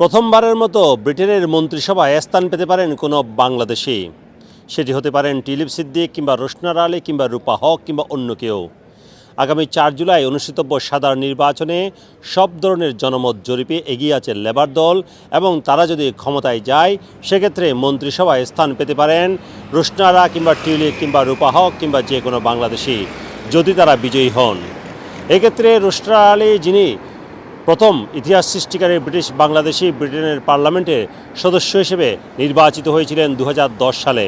প্রথমবারের মতো ব্রিটেনের মন্ত্রিসভায় স্থান পেতে পারেন কোনো বাংলাদেশি। সেটি হতে পারেন টিলিপ সিদ্দিক কিংবা রোশনার আলী কিংবা রূপা হক কিংবা অন্য কেউ। আগামী চার জুলাই অনুষ্ঠিতব্য সাধারণ নির্বাচনে সব ধরনের জনমত জরিপে এগিয়ে আছে লেবার দল এবং তারা যদি ক্ষমতায় যায়, সেক্ষেত্রে মন্ত্রিসভায় স্থান পেতে পারেন রোশনারা কিংবা টিউলিপ কিংবা রূপা হক কিংবা যে কোনো বাংলাদেশি, যদি তারা বিজয়ী হন। এক্ষেত্রে রোশনার আলী যিনি প্রথম ইতিহাস সৃষ্টিকারী ব্রিটিশ বাংলাদেশি ব্রিটেনের পার্লামেন্টের সদস্য হিসেবে নির্বাচিত হয়েছিলেন দু হাজার দশ সালে।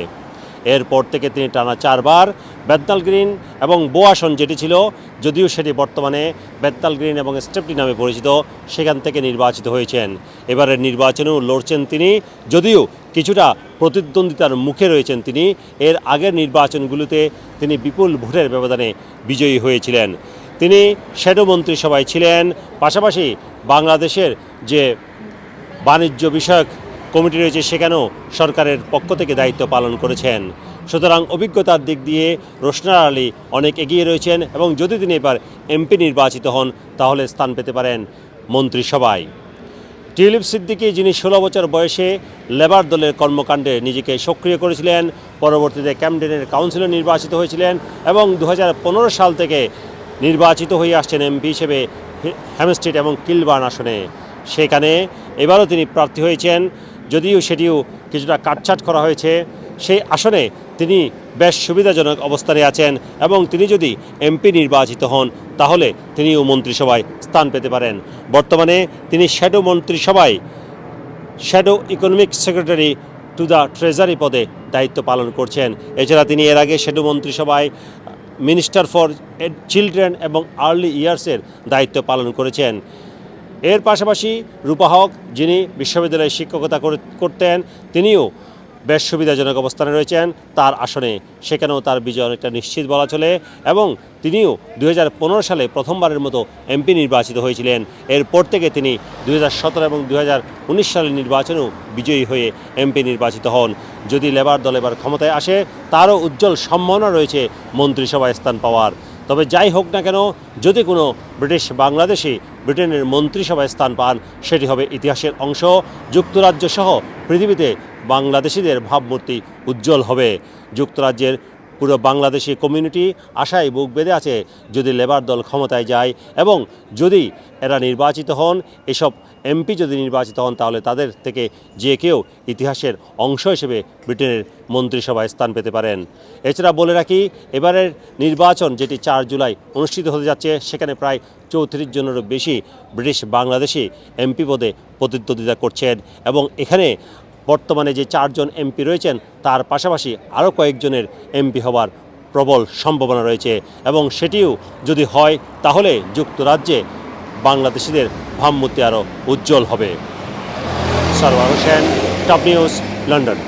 এরপর থেকে তিনি টানা চারবার বেত্তাল গ্রিন এবং বোয়াসন যেটি ছিল, যদিও সেটি বর্তমানে বেত্তাল গ্রিন এবং স্টেপটি নামে পরিচিত, সেখান থেকে নির্বাচিত হয়েছেন। এবারের নির্বাচনেও লড়ছেন তিনি, যদিও কিছুটা প্রতিদ্বন্দ্বিতার মুখে রয়েছেন তিনি। এর আগের নির্বাচনগুলোতে তিনি বিপুল ভোটের ব্যবধানে বিজয়ী হয়েছিলেন। তিনি শ্যাডো মন্ত্রিসভায় ছিলেন। পাশাপাশি বাংলাদেশের যে বাণিজ্য বিষয়ক কমিটি রয়েছে, সেখানেও সরকারের পক্ষ থেকে দায়িত্ব পালন করেছেন। সুতরাং অভিজ্ঞতার দিক দিয়ে রোশনার আলী অনেক এগিয়ে রয়েছেন এবং যদি তিনি এবার এমপি নির্বাচিত হন, তাহলে স্থান পেতে পারেন মন্ত্রিসভায়। টিউলিপ সিদ্দিকি, যিনি ষোলো বছর বয়সে লেবার দলের কর্মকাণ্ডে নিজেকে সক্রিয় করেছিলেন, পরবর্তীতে ক্যামডেনের কাউন্সিলর নির্বাচিত হয়েছিলেন এবং দু হাজার পনেরো সাল থেকে নির্বাচিত হয়ে আসছেন এমপি হিসেবে হ্যামস্ট্রিট এবং কিলবার্ন আসনে। সেখানে এবারও তিনি প্রার্থী হয়েছেন, যদিও সেটিও কিছুটা কাটছাট করা হয়েছে। সেই আসনে তিনি বেশ সুবিধাজনক অবস্থানে আছেন এবং তিনি যদি এমপি নির্বাচিত হন, তাহলে তিনিও মন্ত্রিসভায় স্থান পেতে পারেন। বর্তমানে তিনি শ্যাডো মন্ত্রিসভায় shadow economic secretary to the treasury পদে দায়িত্ব পালন করছেন। এছাড়া তিনি এর আগে শ্যাডো মন্ত্রিসভায় মিনিস্টার ফর চিলড্রেন এবং আর্লি ইয়ার্সের দায়িত্ব পালন করেছেন। এর পাশাপাশি রূপা হক যিনি বিশ্ববিদ্যালয়ে শিক্ষকতা করতেন, তিনিও বেশ সুবিধাজনক অবস্থানে রয়েছেন তার আসনে। সেখানেও তার বিজয় অনেকটা নিশ্চিত বলা চলে এবং তিনিও দু হাজার পনেরো সালে প্রথমবারের মতো এমপি নির্বাচিত হয়েছিলেন। এরপর থেকে তিনি দু হাজার সতেরো এবং দু হাজার উনিশ সালের নির্বাচনেও বিজয়ী হয়ে এমপি নির্বাচিত হন। যদি লেবার দল এবার ক্ষমতায় আসে, তারও উজ্জ্বল সম্ভাবনা রয়েছে মন্ত্রিসভায় স্থান পাওয়ার। তবে যাই হোক না কেন, যদি কোনো ব্রিটিশ বাংলাদেশি ব্রিটেনের মন্ত্রিসভায় স্থান পান, সেটি হবে ইতিহাসের অংশ। যুক্তরাজ্য সহ পৃথিবীতে বাংলাদেশিদের ভাবমূর্তি উজ্জ্বল হবে। যুক্তরাজ্যের পুরো বাংলাদেশি কমিউনিটি আশায় বুক বেঁধে আছে যদি লেবার দল ক্ষমতায় যায় এবং যদি এরা নির্বাচিত হন, এসব এমপি যদি নির্বাচিত হন, তাহলে তাদের থেকে যে কেউ ইতিহাসের অংশ হিসেবে ব্রিটেনের মন্ত্রিসভায় স্থান পেতে পারেন। এছাড়া বলে রাখি, এবারের নির্বাচন যেটি চার জুলাই অনুষ্ঠিত হতে যাচ্ছে, সেখানে প্রায় চৌত্রিশ জনেরও বেশি ব্রিটিশ বাংলাদেশি এমপি পদে প্রতিদ্বন্দ্বিতা করছেন এবং এখানে বর্তমানে যে চারজন এমপি রয়েছেন, তার পাশাপাশি আরও কয়েকজনের এমপি হওয়ার প্রবল সম্ভাবনা রয়েছে। এবং সেটিও যদি হয়, তাহলে যুক্তরাজ্যে বাংলাদেশিদের ভাবমূর্তি আরও উজ্জ্বল হবে। Sarwar Hossain top news, London.